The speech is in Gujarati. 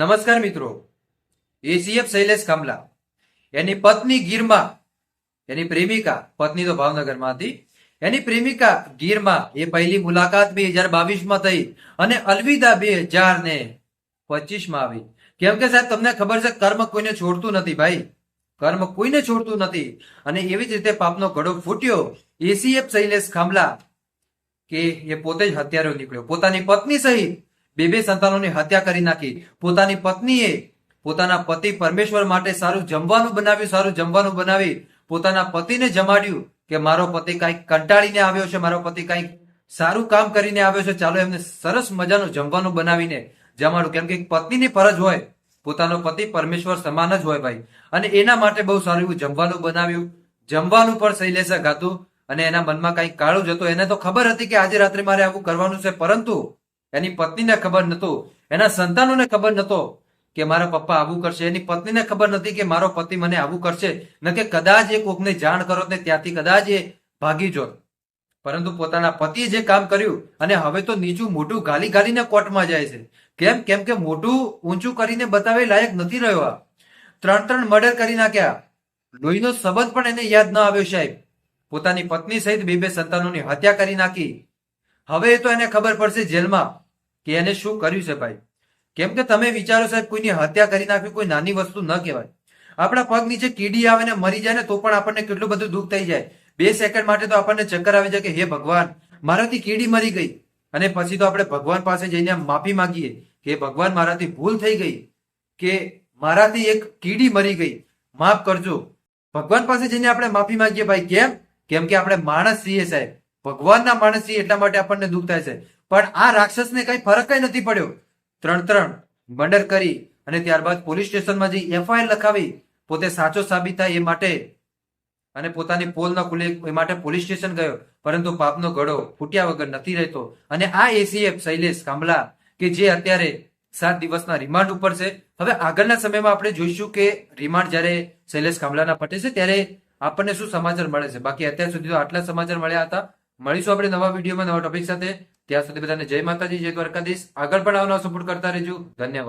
નમસ્કાર મિત્રો. એસીએફ શૈલેષ કમલા એની પત્ની ગીરમાં, એની પ્રેમિકા, પત્ની તો ભાવનગરમાં હતી એની પ્રેમિકા ગીરમાં એ પહેલી મુલાકાત બે હજાર બાવીસમાં થઈ અને અલવિદા બે હજાર ને પચીસમાં આવી. કેમ કે સાહેબ, તમને ખબર છે, કર્મ કોઈને છોડતું નથી ભાઈ. કર્મ કોઈને છોડતું નથી. અને એવી જ રીતે પાપનો ઘડો ફૂટ્યો. એસીએફ શૈલેષ ખામલા કે એ પોતે જ હત્યારો નીકળ્યો. પોતાની પત્ની સહિત બે બે સંતાનોની હત્યા કરી નાખી. પોતાની પત્નીએ પોતાના પતિ પરમેશ્વર માટે સારું જમવાનું બનાવ્યું, સારું જમવાનું બનાવી. પોતાના પતિને જમાડ્યું કે મારો પતિ કાંઈક કંટાળીને આવ્યો છે, મારો પતિ કાંઈક સારું કામ કરીને આવ્યો છે, ચાલો એમને સરસ મજાનું જમવાનું બનાવીને જમાડું. કેમ કે પત્નીની ફરજ હોય. પોતાનો પતિ પરમેશ્વર સમાન જ હોય ભાઈ. અને એના માટે બહુ સારું એવું જમવાનું બનાવ્યું. જમવાનું પણ શૈલેષે ગાતું. અને એના મનમાં કંઈક કાળું જ હતું. એને તો ખબર હતી કે આજે રાત્રે મારે આવું કરવાનું છે, પરંતુ એની પત્નીને ખબર નહોતું એના સંતાનોને ખબર નતો કે મારા પપ્પા આવું કરશે. એની પત્નીને ખબર નથી કે મારો પતિ મને આવું કરશે. ન કે કદાચ એ કોકને જાણ કરો ને ત્યાંથી કદાચ એ ભાગી જોત. પરંતુ પોતાના પતિએ જે કામ કર્યું, અને હવે તો નીચું મોઢું ગાલી ગાલીને કોર્ટમાં જાય છે. કેમ? કેમ કે મોઢું ઊંચું કરીને બતાવે લાયક નથી રહ્યો આ. ત્રણ ત્રણ મર્ડર કરી નાખ્યા. લોહીનો સંબંધ પણ એને યાદ ન આવ્યો સાહેબ. પોતાની પત્ની સહિત બે બે સંતાનોની હત્યા કરી નાખી. હવે તો એને ખબર પડશે જેલમાં કે એને શું કર્યું છે ભાઈ. કેમ કે તમે વિચારો સાહેબ, કોઈની હત્યા કરી નાખવી કોઈ નાની વસ્તુ ન કહેવાય. આપણા પગ નીચે કીડી આવે ને મરી જાય ને તો પણ આપણને કેટલું બધું દુઃખ થઈ જાય. બે સેકન્ડ માટે તો આપણને ચક્કર આવી જાય કે, હે ભગવાન, મારાથી કીડી મરી ગઈ. અને પછી તો આપણે ભગવાન પાસે જઈને માફી માંગીએ કે, ભગવાન, મારાથી ભૂલ થઈ ગઈ કે મારાથી એક કીડી મરી ગઈ. માફ કરજો. ભગવાન પાસે જઈને આપણે માફી માંગીએ ભાઈ. કેમ? કેમ કે આપણે માણસ છીએ સાહેબ. ભગવાનના માણસ એટલા માટે આપણને દુઃખ થાય છે. પણ આ રાક્ષસને કઈ ફરક કઈ નથી પડ્યો. ત્રણ ત્રણ, મર્ડર કરી અને ત્યારબાદ પોલીસ સ્ટેશનમાં જઈ એફઆઈઆર લખાવી, પોતે સાચો સાબિત થાય એ માટે અને પોતાની પોલ ન ખુલે એ માટે પોલીસ સ્ટેશન ગયો. પરંતુ પાપનો ગળો ફૂટ્યા વગર નથી રહેતો. અને આ એસીએફ શૈલેષ કામલા કે જે અત્યારે સાત દિવસના રિમાન્ડ ઉપર છે, હવે આગળના સમયમાં આપણે જોઈશું કે રિમાન્ડ જ્યારે શૈલેષ કામલાના પટે છે, ત્યારે આપણને શું સમાચાર મળે છે? બાકી અત્યાર સુધી તો આટલા સમાચાર મળ્યા હતા. મળીશું આપણે નવા વિડીયોમાં નવા ટોપિક સાથે. ત્યાં સુધી બધાને જય માતાજી, જય દ્વારકાધીશ. આગળ પણ આવનાર સપોર્ટ કરતા રહેજો. ધન્યવાદ.